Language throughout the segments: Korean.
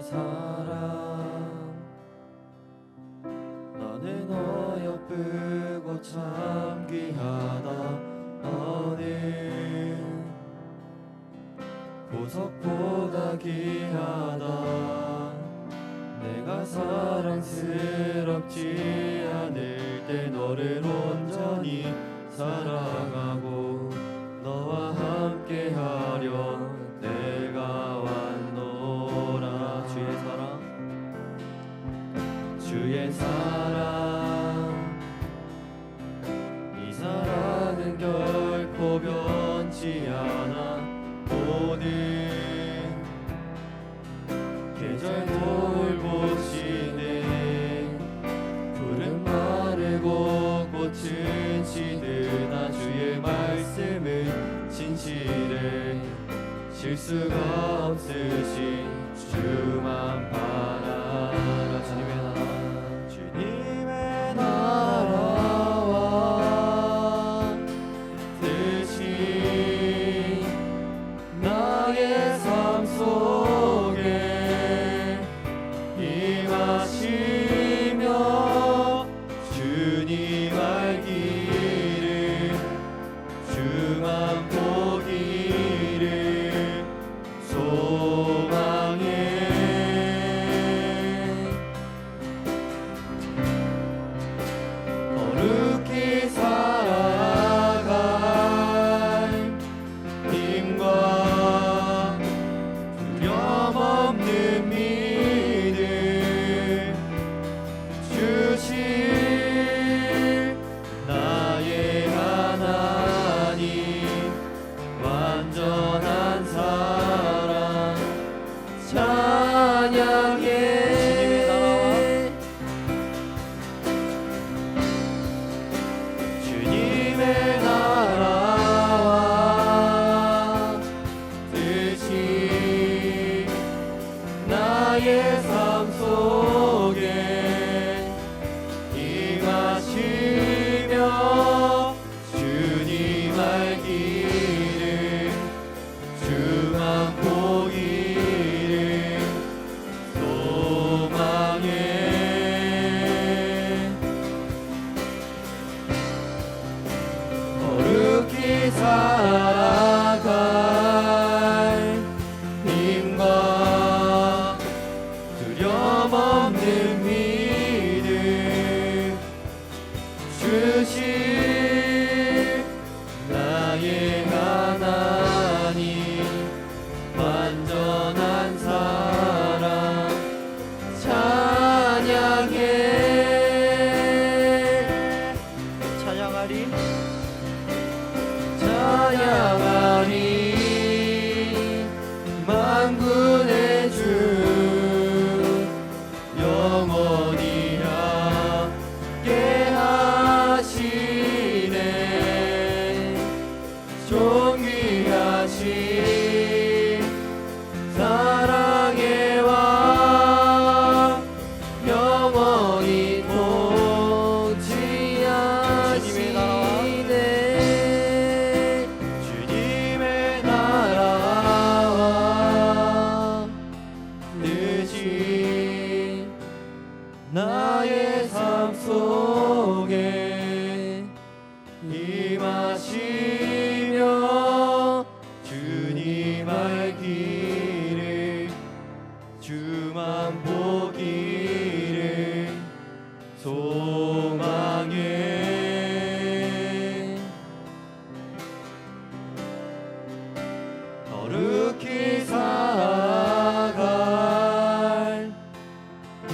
사랑. 나는 어여쁘고 참 귀하다. 너는 보석보다 귀하다. 내가 사랑스럽지 않을 때 너를 온전히 사랑하고 너와 함께 하려 사랑. 이 사랑은 결코 변치 않아. 모든 계절 돌보시는 푸른 마르고 꽃은 지드나 주의 말씀은 진실해 실수가 없으신 주만 바라 Господня. 종이 하신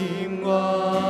힘과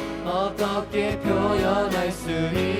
어떻게 표현할 수 있나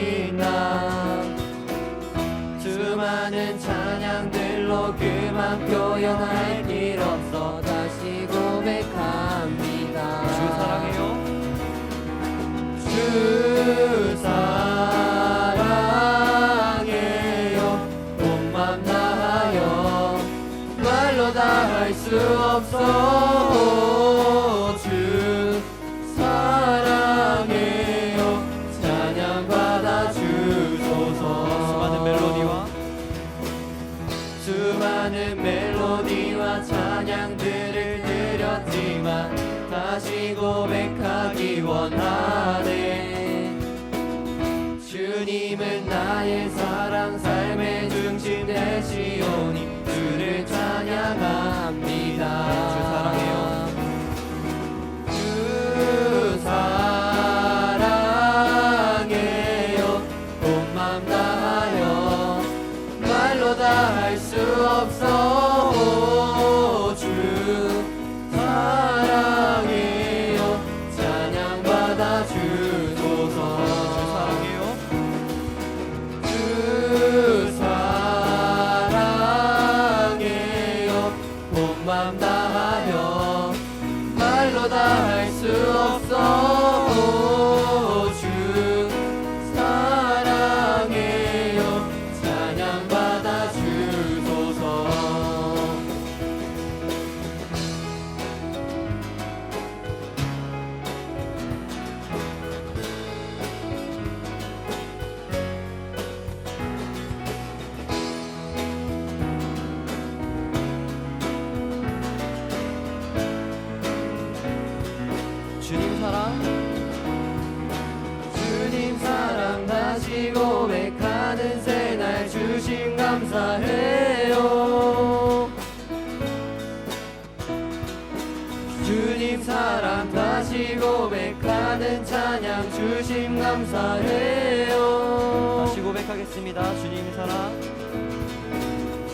온맘 다하여 말로 다 할 수 없어 감사해요. 주님 사랑 다시 고백하는 찬양 주심 감사해요. 다시 고백하겠습니다. 주님 사랑.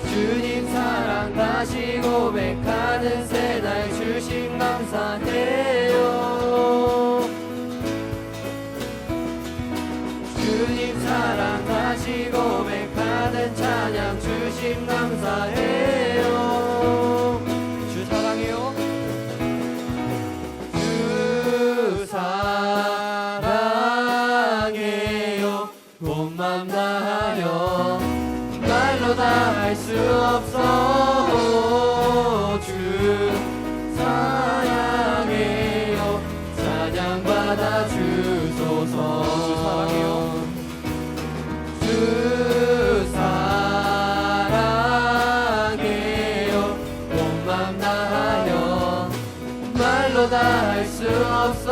주님 사랑 다시 고백하는 새날 주심 감사해요 다하여 말로 다 할 수 없어 주 사랑해요. 찬양 받아 주소서. 주 사랑해요. 주 사랑해요. 온맘 다하여 말로 다 할 수 없어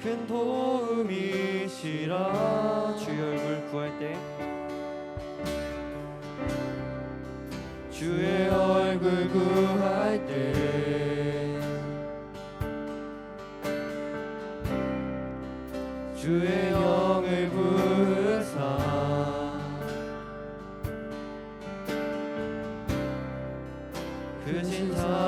큰 도움이시라. 주의 얼굴 구할 때. 주의 얼굴 구할 때. 주의 영을 부사. 그 진사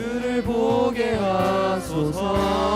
주를 보게 하소서.